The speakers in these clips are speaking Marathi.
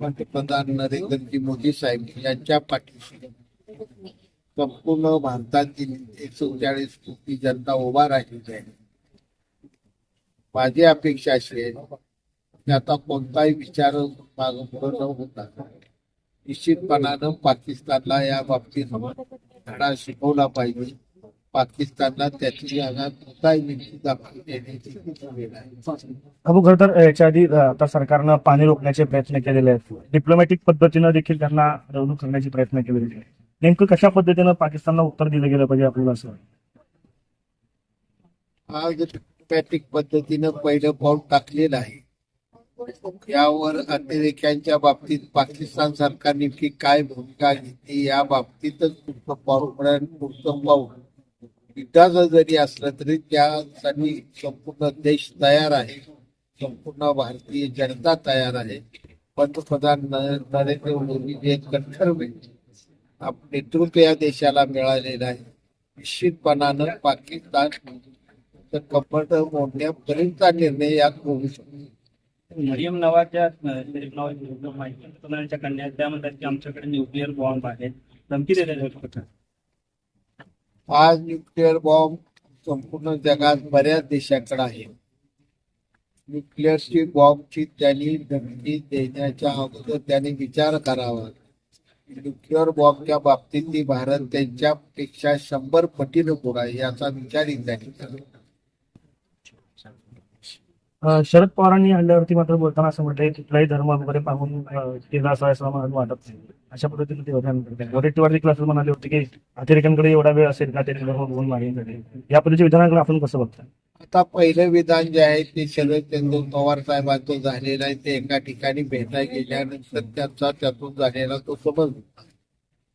पंतप्रधान नरेंद्रजी मोदी साहेब यांच्या पाठीशी. संपूर्ण भारतातील एकशे चाळीस कोटी जनता उभा राहिली आहे. माझी अपेक्षा अशी आहे की आता कोणताही विचार मागं न होता निश्चितपणानं पाकिस्तानला या बाबतीत धडा शिकवला पाहिजे. पाकिस्तानला त्याची जागा कोणताही व्यक्ती दाखवून देण्याची वेळ आहे. अबू खरं तर याच्या आधी आता सरकारनं पाणी रोखण्याचे प्रयत्न केलेले आहेत. डिप्लोमॅटिक पद्धतीनं देखील त्यांना रवणूक करण्याचे प्रयत्न केलेले आहेत. नेमकं कशा पद्धतीनं पाकिस्तानला उत्तर दिलं गेलं पाहिजे आपल्याला असं डिप्लोमॅटिक पद्धतीनं पहिलं पाऊल टाकलेलं आहे यावर अतिरेक्यांच्या बाबतीत पाकिस्तान सरकार नेमकी काय भूमिका घेते या बाबतीतच पुढचं पाऊल पुढचं पाऊल युद्धाचं जरी असलं तरी त्यासाठी संपूर्ण देश तयार आहे. संपूर्ण भारतीय जनता तयार आहे. पंतप्रधान नरेंद्र मोदी जे कट्टर नेतृत्व या देशाला मिळालेलं आहे. निश्चितपणानं पाकिस्तान कपट मोडण्यापर्यंतचा निर्णय यात होऊ शकतो. मरियम नवाजच्या शरीफ कन्या त्या म्हणतात की आमच्याकडे न्यूक्लिअर बॉम्ब आहेत. धमकी देण्यात आज न्यूक्लिअर बॉम्ब संपूर्ण जगात बऱ्याच देशाकडे आहे. न्यूक्लिअरची बॉम्बची त्यांनी धमकी देण्याच्या अगोदर त्यांनी विचार करावा. न्यूक्लिअर बॉम्बच्या बाबतीत भारत त्यांच्यापेक्षा शंभर पटीनं पुढे आहे याचा विचारही त्यांनी करावा शरद पवारांनी हल्ल्यावरती मात्र बोलताना असं म्हटलंय कुठलाही धर्म वगैरे पाहून केला असा असं मला वाटत नाही. अशा पद्धतीने ते विधान वडेट्टीवार देखील असं म्हणाले होते की अतिरेक्यांकडे एवढा वेळ असेल का त्यांनी धर्म बघून मागे या पद्धतीच्या विधानाकडे आपण कसं बघतोय आता पहिलं विधान जे आहे ते शरदचंद्र पवार साहेबांचं झालेलं आहे. ते एका ठिकाणी भेटाय गेल्यानंतर त्यांचा त्यातून झालेला तो समज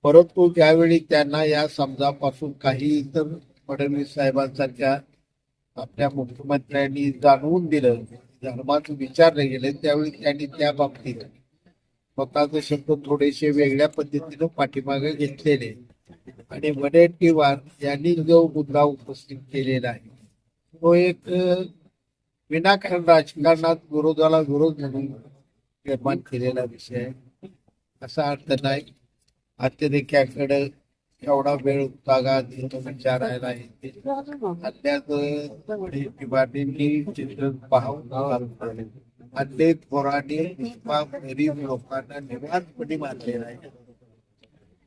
परंतु ज्यावेळी त्यांना या समजापासून काही इतर फडणवीस साहेबांसारख्या आपल्या मुख्यमंत्र्यांनी जाणवून दिलं धर्माचं विचारले गेले त्यावेळी त्यांनी त्या बाबतीत स्वतःचे शब्द थोडेसे वेगळ्या पद्धतीनं पाठीमागे घेतलेले. आणि वडेट्टीवार यांनी जो मुद्दा उपस्थित केलेला आहे तो एक विनाकारण राजकारणात विरोधाला विरोध म्हणून निर्माण केलेला विषय आहे. असा अर्थ नाही. अतिरेक्याकडे एवढा वेळ होता का विचारायला येते. हल्ल्याचं विभागांनी चित्र पाहून हल्ले थोराने निष्पाप गरीब लोकांना निवांतपणे मारलेला आहे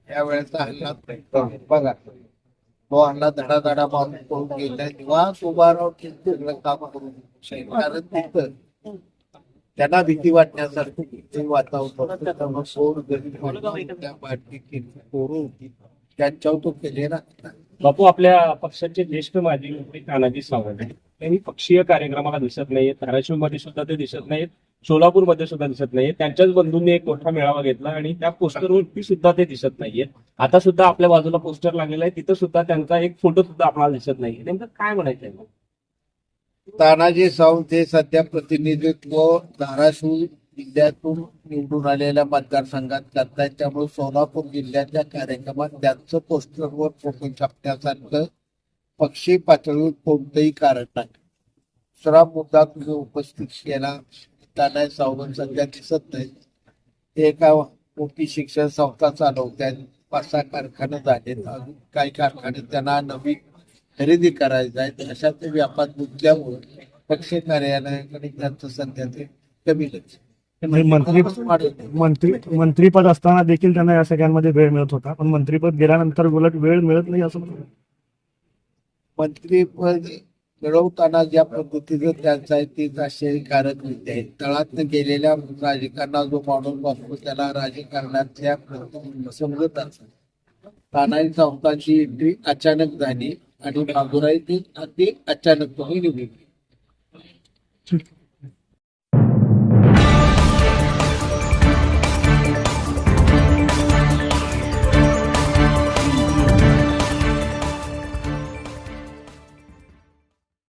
या वेळेचा हल्ला बघा तो हल्ला धडाधडा मारून पळून गेला निवांत उभा राहून ते सगळं काम करून कारण तिथं त्यांना भीती वाटण्यासारखं वातावरण होतं. त्यामुळे सोड गरीब त्या बाटली पोरं होती. त्यांच्यावर तो केलेला. बापू आपल्या पक्षाचे ज्येष्ठ माजी मंत्री तानाजी सावंत त्यांनी पक्षीय कार्यक्रमाला दिसत नाहीये धाराशिवमध्ये सुद्धा ते दिसत नाहीत. सोलापूरमध्ये सुद्धा दिसत नाहीये त्यांच्याच बंधूंनी एक मोठा मेळावा घेतला आणि त्या पोस्टरवरती सुद्धा ते दिसत नाहीये आता सुद्धा आपल्या बाजूला पोस्टर लागलेलं आहे. तिथं सुद्धा त्यांचा एक फोटो सुद्धा आपल्याला दिसत नाहीये. नेमकं काय म्हणायचंय? तानाजी सावंत हे सध्या प्रतिनिधित्व धाराशिव जिल्ह्यातून निवडून आलेल्या मतदारसंघात करतात त्यामुळे सोलापूर जिल्ह्याच्या कार्यक्रमात त्यांचं पोस्टरवर फोटो छापण्यासारखं पक्षी पातळीवर कोणतंही कारण नाही. दुसरा मुद्दा तुम्ही उपस्थित केला त्यांना सावंत सध्या दिसत नाही. ते एका मोठी शिक्षण संस्था चालवत्या पाच सहा कारखाने झालेत. अजून काही कारखाने त्यांना नवीन खरेदी करायचं आहे. अशा ते व्यापार मुद्द्यामुळे पक्ष कार्यालयाकडे त्यांचं सध्या ते कमी लक्ष मंत्री मंत्री मंत्रीपद असताना देखील त्यांना या सगळ्यांमध्ये वेळ मिळत होता. पण मंत्रीपद गेल्यानंतर उलट वेळ मिळत नाही असं. मंत्रीपद मिळवताना ज्या पद्धतीनं त्यांचा आहे तीच आश्चर्यकारक विद्या आहे तळातनं गेलेल्या राजकारणात जो माणूस बसतो त्याला राजकारणातल्या समजत असत तानाजी सावंतांची एंट्री अचानक झाली आणि बाबुराई ती अगदी अचानकपणे निघून.